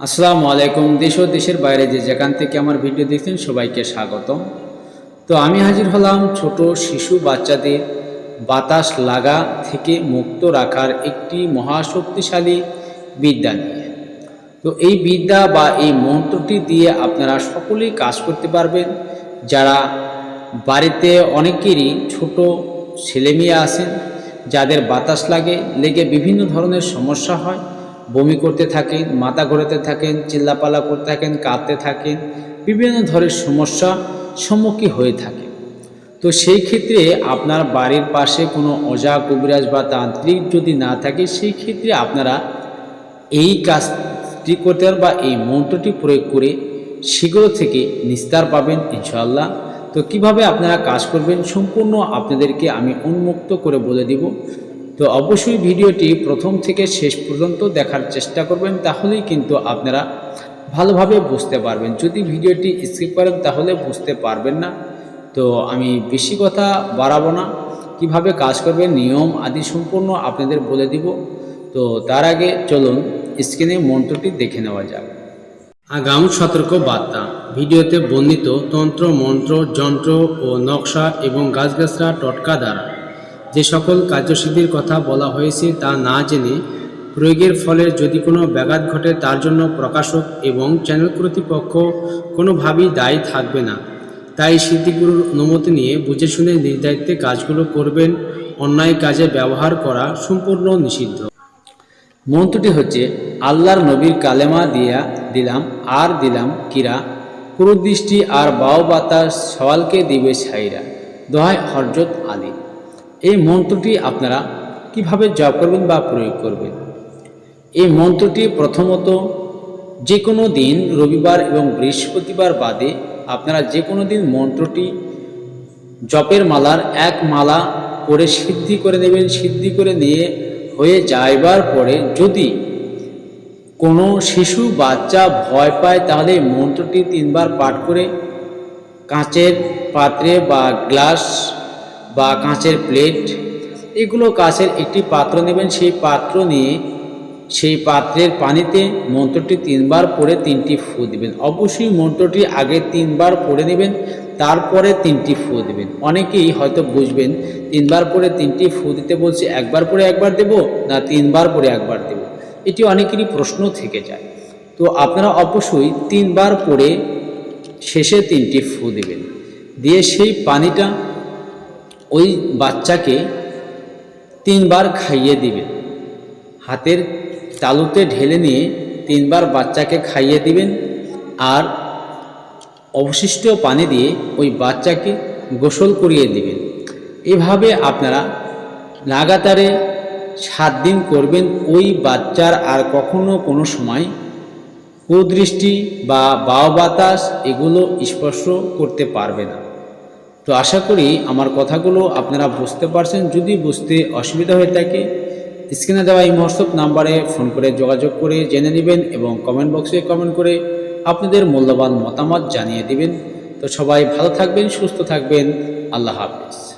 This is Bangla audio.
আসসালামু আলাইকুম, দেশ ও দেশের বাইরে যে যেখান থেকে আমার ভিডিও দেখছেন সবাইকে স্বাগতম। তো আমি হাজির হলাম ছোট শিশু বাচ্চাদের বাতাস লাগা থেকে মুক্ত রাখার একটি মহাশক্তিশালী বিদ্যা নিয়ে। তো এই বিদ্যা বা এই মন্ত্রটি দিয়ে আপনারা সকলেই কাজ করতে পারবেন। যারা বাড়িতে অনেকেরই ছোট ছেলেমেয়ে আছেন, যাদের বাতাস লাগে, লেগে বিভিন্ন ধরনের সমস্যা হয় বমি করতে থাকেন, মাথা ঘোরাতে থাকেন চিল্লাপালা করতে থাকেন, কাঁদতে থাকেন, বিভিন্ন ধরনের সমস্যা সম্মুখীন হয়ে থাকে তো সেই ক্ষেত্রে আপনার বাড়ির পাশে কোনো অজা, কবিরাজ বা তান্ত্রিক যদি না থাকে, সেই ক্ষেত্রে আপনারা এই কাজটি করতে পারেন বা এই মন্ত্রটি প্রয়োগ করে শীঘ্র থেকে নিস্তার পাবেন ইনশাআল্লাহ। তো কীভাবে আপনারা কাজ করবেন, সম্পূর্ণ আপনাদেরকে আমি উন্মুক্ত করে বলে দিব। তো অবশ্যই ভিডিওটি প্রথম থেকে শেষ পর্যন্ত দেখার চেষ্টা করবেন, তাহলেই কিন্তু আপনারা ভালোভাবে বুঝতে পারবেন। যদি ভিডিওটি স্কিপ করেন, তাহলে বুঝতে পারবেন না। তো আমি বেশি কথা বাড়াবো না। কীভাবে কাজ করবেন নিয়ম আদি সম্পূর্ণ আপনাদের বলে দিব। তো তার আগে চলুন স্ক্রিনে মন্ত্রটি দেখে নেওয়া যাক। আগাম সতর্ক বার্তা। ভিডিওতে বর্ণিত তন্ত্র, মন্ত্র, যন্ত্র ও নকশা এবং গাছগাছরা টটকা দ্বারা। যে সকল কার্যসিদ্ধির কথা বলা হয়েছে তা না জেনে প্রয়োগের ফলে যদি কোনো ব্যাঘাত ঘটে তার জন্য প্রকাশক এবং চ্যানেল কর্তৃপক্ষ কোনোভাবেই দায়ী থাকবে না। তাই সিদ্ধিগুরুর অনুমতি নিয়ে বুঝে শুনে দায়িত্বে কাজগুলো করবেন, অন্যায় কাজে ব্যবহার করা সম্পূর্ণ নিষিদ্ধ। মন্ত্রটি হচ্ছে, আল্লাহর নবীর কালেমা দিয়া দিলাম, আর দিলাম কিরা, কুরুদৃষ্টি আর বাও বাতাস সওয়ালকে দিবে ছাইরা। দোহায় হরজত আলী। এই মন্ত্রটি আপনারা কীভাবে জপ করবেন বা প্রয়োগ করবেন? এই মন্ত্রটি প্রথমত যে কোনো দিন রবিবার এবং বৃহস্পতিবার বাদে আপনারা যে কোনো দিন মন্ত্রটি জপের মালার এক মালা করে সিদ্ধি করে নেবেন, সিদ্ধি করে নিয়ে হয়ে যাইবার পরে যদি কোনো শিশু, বাচ্চা ভয় পায়, তাহলে মন্ত্রটি তিনবার পাঠ করে কাঁচের পাত্রে বা গ্লাস বা কাঁচের প্লেট এগুলো কাঁচের একটি পাত্র নেবেন। সেই পাত্র নিয়ে, সেই পাত্রের পানিতে মন্ত্রটি তিনবার পরে তিনটি ফু দেবেন। অবশ্যই মন্ত্রটি আগে তিনবার পড়ে নেবেন, তারপরে তিনটি ফু দেবেন। অনেকেই হয়তো বুঝবেন, তিনবার পরে তিনটি ফু দিতে বলছে, একবার পরে একবার দেব না তিনবার পরে একবার দেব? এটি অনেকেরই প্রশ্ন থেকে যায়। তো আপনারা অবশ্যই তিনবার পরে শেষে তিনটি ফু দেবেন। দিয়ে সেই পানিটা ওই বাচ্চাকে তিনবার খাইয়ে দিবেন হাতের তালুতে ঢেলে নিয়ে তিনবার বাচ্চাকে খাইয়ে দিবেন আর অবশিষ্ট পানি দিয়ে ওই বাচ্চাকে গোসল করিয়ে দিবেন। এভাবে আপনারা লাগাতারে সাত দিন করবেন, ওই বাচ্চার আর কখনো কোনো সময় কুদৃষ্টি বা বাও বাতাস এগুলো স্পর্শ করতে পারবে না। তো আশা করি আমার কথাগুলো আপনারা বুঝতে পারছেন। যদি বুঝতে অসুবিধা হয়ে থাকে, স্ক্রিনে দেওয়া এই হোয়াটসঅ্যাপ নাম্বারে ফোন করে যোগাযোগ করে জেনে নেবেন এবং কমেন্ট বক্সে কমেন্ট করে আপনাদের মূল্যবান মতামত জানিয়ে দিবেন। তো সবাই ভালো থাকবেন, সুস্থ থাকবেন। আল্লাহ হাফিজ।